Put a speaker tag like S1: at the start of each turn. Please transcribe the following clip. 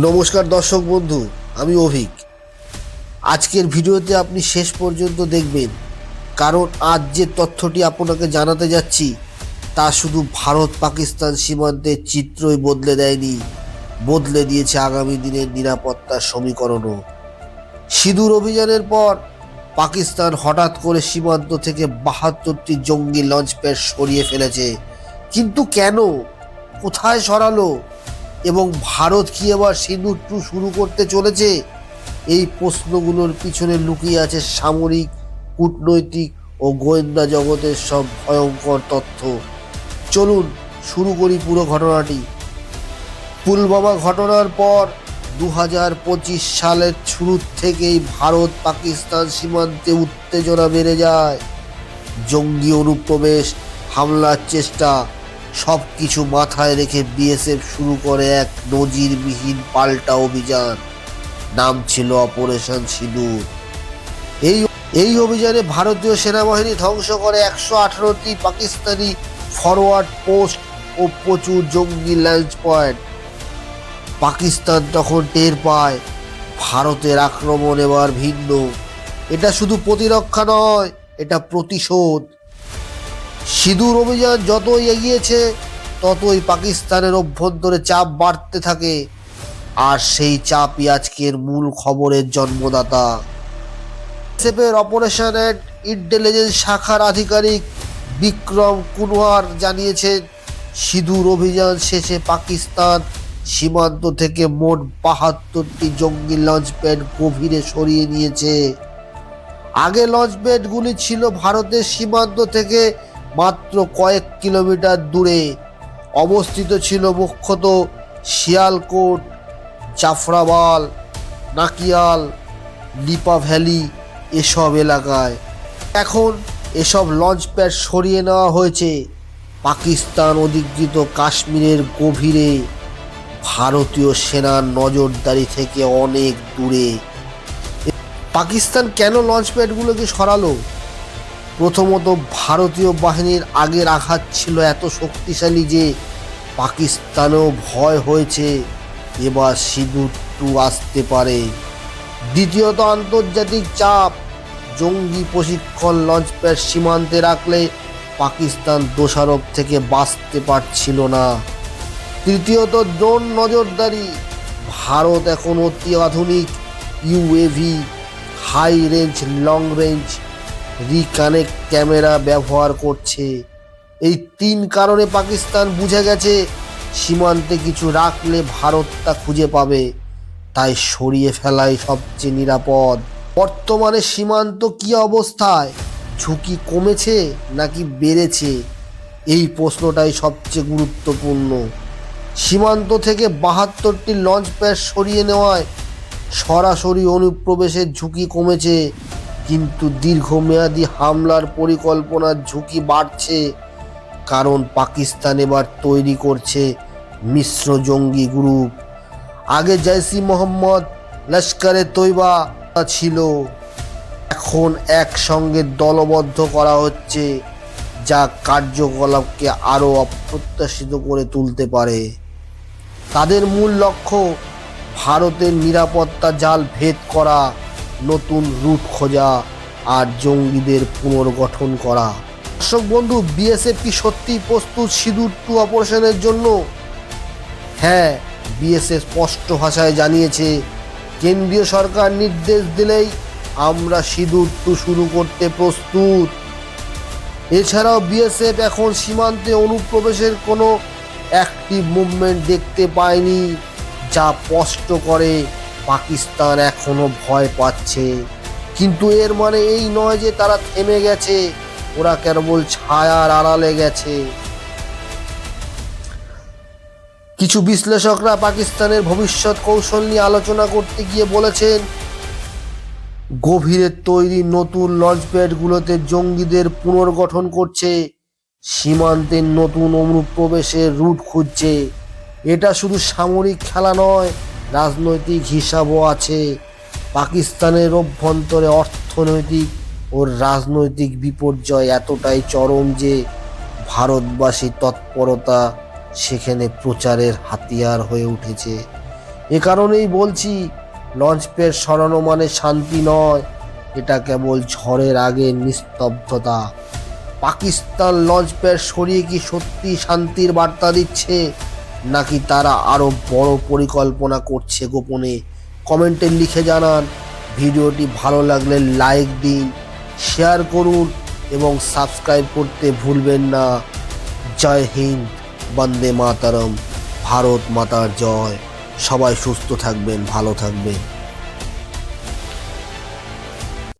S1: নমস্কার দর্শক বন্ধু, আমি অভিক। আজকের ভিডিওতে আপনি শেষ পর্যন্ত দেখবেন কারণ আজ যে তথ্যটি আপনাকে জানাতে যাচ্ছি, তা শুধু ভারত পাকিস্তান সীমান্তের চিত্রই বদলে দেয়নি, বদলে দিয়েছে আগামী দিনের নিরাপত্তার সমীকরণও। সিঁদুর অভিযানের পর পাকিস্তান হঠাৎ করে সীমান্ত থেকে বাহাত্তরটি জঙ্গি লঞ্চ প্যাড সরিয়ে ফেলেছে। কিন্তু কেন? কোথায় সরালো? এবং ভারত কি এবার সিঁদুর টু শুরু করতে চলেছে? এই প্রশ্নগুলোর পিছনে লুকিয়ে আছে সামরিক, কূটনৈতিক ও গোয়েন্দা জগতের সব ভয়ঙ্কর তথ্য। চলুন, শুরু করি পুরো ঘটনাটি। পুলবামা ঘটনার পর দু হাজার পঁচিশ সালের শুরু থেকেই ভারত পাকিস্তান সীমান্তে উত্তেজনা বেড়ে যায়। জঙ্গি অনুপ্রবেশ, হামলার চেষ্টা সব কিছু মাথায় রেখে বিএসএফ শুরু করে এক নজিরবিহীন পাল্টা অভিযান। নাম ছিল অপারেশন সিঁদুর এই এই অভিযানে ভারতীয় সেনাবাহিনী ধ্বংস করে একশো আঠারোটি পাকিস্তানি ফরওয়ার্ড পোস্ট ও প্রচুর জঙ্গি লঞ্চ পয়েন্ট পাকিস্তান তখন টের পায়, ভারতের আক্রমণ এবার ভিন্ন। এটা শুধু প্রতিরক্ষা নয়, এটা প্রতিশোধ। সিঁদুর অভিযান যতই এগিয়েছে, ততই পাকিস্তানের অভ্যন্তরে চাপ বাড়তে থাকে। আর সেই চাপই আজকের মূল খবরের জন্মদাতা। সেপের অপারেশন অ্যান্ড ইন্টেলিজেন্স শাখার আধিকারিক বিক্রম কুনওয়ার জানিয়েছেন, সিঁদুর অভিযান শেষে পাকিস্তান সীমান্ত থেকে মোট বাহাত্তরটি জঙ্গি লঞ্চ প্যাড গভীরে সরিয়ে নিয়েছে। আগে লঞ্চ প্যাডগুলি ছিল ভারতের সীমান্ত থেকে মাত্র কয়েক কিলোমিটার দূরে অবস্থিত ছিল মুখ্যত শিয়ালকোট, জাফরাবাল, নাকিয়াল, লিপা ভ্যালি এসব এলাকায়। এখন এসব লঞ্চ প্যাড সরিয়ে নেওয়া হয়েছে পাকিস্তান অধিকৃত কাশ্মীরের গভীরে। ভারতীয় সেনার নজরদারি থেকে অনেক দূরে। পাকিস্তান কেন লঞ্চ প্যাডগুলোকে সরালো? প্রথমত ভারতীয় বাহিনীর আগের আঘাত ছিল এত শক্তিশালী যে পাকিস্তানেও ভয় হয়েছে। এবার সিঁদুর টু আসতে পারে। দ্বিতীয়ত আন্তর্জাতিক চাপ। জঙ্গি প্রশিক্ষণ লঞ্চপ্যাড সীমান্তে রাখলে পাকিস্তান দোষারোপ থেকে বাঁচতে পারছিল না। তৃতীয়ত ড্রোন নজরদারি। ভারত এখন অতি আধুনিক। UAV high range long range reconnect camera ব্যবহার করছে। এই তিন কারণে পাকিস্তান বুঝে গেছে, সীমান্তে কিছু রাখলে ভারত তা খুঁজে পাবে। তাই সরিয়ে ফেলাই সবচেয়ে নিরাপদ। বর্তমানে সীমান্ত কি অবস্থায়? ঝুঁকি কমেছে নাকি বেড়েছে? এই প্রশ্নটাই সবচেয়ে গুরুত্বপূর্ণ। সীমান্ত থেকে বাহাত্তরটি লঞ্চ প্যাড সরিয়ে নেওয়ায় সরাসরি অনুপ্রবেশের ঝুঁকি কমেছে। কিন্তু দীর্ঘমেয়াদী হামলার পরিকল্পনার ঝুঁকি বাড়ছে, কারণ পাকিস্তান এবার তৈরি করছে মিশ্র জঙ্গি গ্রুপ। আগে জয়সি মোহাম্মদ লস্করে তৈবা ছিল। এখন একসঙ্গে দলবদ্ধ করা হচ্ছে, যা কার্যকলাপকে আরও অপ্রত্যাশিত করে তুলতে পারে। তাদের মূল লক্ষ্য, ভারতের নিরাপত্তা জাল ভেদ করা। নতুন রুট খোঁজা আর জঙ্গিদের পুনর্গঠন করা। দর্শক বন্ধু বিএসএফ কি সত্যিই প্রস্তুত সিঁদুর টু অপারেশনের জন্য? হ্যাঁ বিএসএফ স্পষ্ট ভাষায় জানিয়েছে, কেন্দ্রীয় সরকার নির্দেশ দিলেই আমরা সিঁদুর টু শুরু করতে প্রস্তুত। এছাড়াও বিএসএফ এখন সীমান্তে অনুপ্রবেশের কোনো অ্যাক্টিভ মুভমেন্ট দেখতে পায়নি, যা স্পষ্ট করে পাকিস্তান এখনও ভয় পাচ্ছে। কিন্তু এর মানে এই নয় যে তারা থেমে গেছে, ওরা কেবল ছায়ার আড়ালে গেছে। কিছু বিশ্লেষকরা পাকিস্তানের ভবিষ্যৎ কৌশল নিয়ে আলোচনা করতে গিয়ে বলেছেন, গভীরে তৈরি নতুন লঞ্চপ্যাডগুলোতে জঙ্গিদের পুনর্গঠন করছে সীমান্তের নতুন অনুপ্রবেশের রুট খুঁজছে। এটা শুধু সামরিক খেলা নয় রাজনৈতিক হিসাবও আছে, পাকিস্তানের অভ্যন্তরে অর্থনৈতিক ও রাজনৈতিক বিপর্যয় এতটাই চরম যে ভারতবাসী তৎপরতা সেখানে প্রচারের হাতিয়ার হয়ে উঠেছে। এ কারণেই বলছি, লঞ্চ প্যাড সরানো মানে শান্তি নয়, এটা কেবল ঝড়ের আগে নিস্তব্ধতা। পাকিস্তান লঞ্চ প্যাড সরিয়ে কি সত্যি শান্তির বার্তা দিচ্ছে? নাকি তারা আরও বড় পরিকল্পনা করছে গোপনে? কমেন্টে লিখে জানান। ভিডিওটি ভালো লাগলে লাইক দিন শেয়ার করুন এবং সাবস্ক্রাইব করতে ভুলবেন না। জয় হিন্দ, বন্দে মাতারম, ভারত মাতার জয়। সবাই সুস্থ থাকবেন, ভালো থাকবেন।